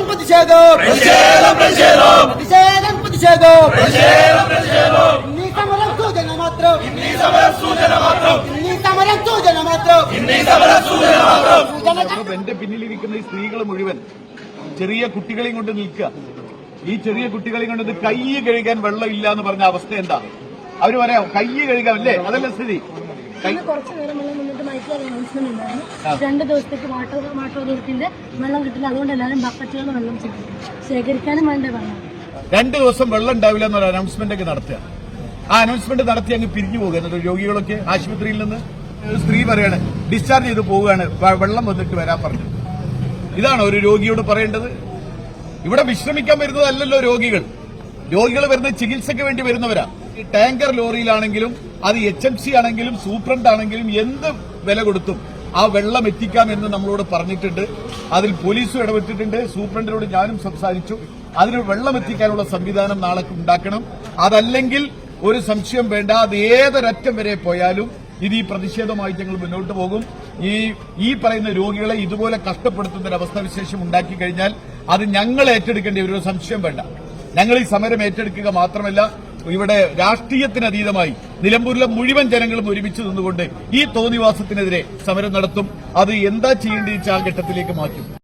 പ്രതിഷേധം പ്രതിഷേധം. പ്രതിഷേധം പ്രതിഷേധം. ഇന്നീ സമരം സൂചന മാത്രം ഇന്നീ സമരം സൂചന മാത്രം സൂചന മാത്രം എന്റെ പിന്നിലിരിക്കുന്ന ഈ സ്ത്രീകൾ മുഴുവൻ ചെറിയ കുട്ടികളെയും കൊണ്ട് നിൽക്കുക. ഈ ചെറിയ കുട്ടികളെയും കൊണ്ട് കൈ കഴുകാൻ വെള്ളം ഇല്ല എന്ന് പറഞ്ഞ അവസ്ഥ എന്താ? അവർ പറയാം കൈ കഴുകാം അല്ലേ? അതല്ല സ്ഥിതി. കുറച്ച് നേരം അനൗൺസ്മെന്റ് ഉണ്ടായിരുന്നു. രണ്ട് ദിവസത്തേക്ക് വാട്ടർ വാട്ടർ അതോറിറ്റിന്റെ വെള്ളം കിട്ടില്ല. അതുകൊണ്ട് എല്ലാവരും ബക്കറ്റുകൾ വെള്ളം ശേഖരിക്കും ശേഖരിക്കാനും വേണ്ട വെള്ളം? രണ്ട് ദിവസം വെള്ളം ഉണ്ടാവില്ല എന്നൊരു അനൗൺസ്മെന്റ് ഒക്കെ നടത്തുക. ആ അനൗൺസ്മെന്റ് നടത്തി അങ്ങ് പിരിഞ്ഞു പോകുക. എന്നിട്ട് രോഗികളൊക്കെ ആശുപത്രിയിൽ നിന്ന് സ്ത്രീ പറയാണ് ഡിസ്ചാർജ് ചെയ്ത് പോവുകയാണ്. വെള്ളം വന്നിട്ട് വരാൻ പറഞ്ഞു. ഇതാണ് ഒരു രോഗിയോട് പറയേണ്ടത്. ഇവിടെ വിശ്രമിക്കാൻ വരുന്നതല്ലല്ലോ രോഗികൾ. രോഗികൾ വരുന്ന ചികിത്സയ്ക്ക് വേണ്ടി വരുന്നവരാ. ടാങ്കർ ലോറിയിലാണെങ്കിലും അത് എച്ച് എം സി ആണെങ്കിലും സൂപ്രണ്ട് ആണെങ്കിലും എന്ത് വില കൊടുത്തും ആ വെള്ളം എത്തിക്കാം എന്ന് നമ്മളോട് പറഞ്ഞിട്ടുണ്ട്. അതിൽ പോലീസും ഇടപെട്ടിട്ടുണ്ട്. സൂപ്രണ്ടിനോട് ഞാനും സംസാരിച്ചു. അതിന് വെള്ളം എത്തിക്കാനുള്ള സംവിധാനം നാളെ ഉണ്ടാക്കണം. അതല്ലെങ്കിൽ ഒരു സംശയം വേണ്ട. അത് ഏതൊരറ്റം വരെ പോയാലും ഇത് ഈ പ്രതിഷേധമായി ഞങ്ങൾ മുന്നോട്ട് പോകും. ഈ ഈ പറയുന്ന രോഗികളെ ഇതുപോലെ കഷ്ടപ്പെടുത്തുന്ന ഒരു അവസ്ഥാവിശേഷം ഉണ്ടാക്കി കഴിഞ്ഞാൽ അത് ഞങ്ങൾ ഏറ്റെടുക്കേണ്ട ഒരു സംശയം വേണ്ട. ഞങ്ങൾ ഈ സമരം ഏറ്റെടുക്കുക മാത്രമല്ല ഇവിടെ രാഷ്ട്രീയത്തിനതീതമായി നിലമ്പൂരിലെ മുഴുവൻ ജനങ്ങളും ഒരുമിച്ച് നിന്നുകൊണ്ട് ഈ തോന്നിവാസത്തിനെതിരെ സമരം നടത്തും. അത് എന്താ ചെയ്യേണ്ടി ആ ഘട്ടത്തിലേക്ക് മാറ്റും.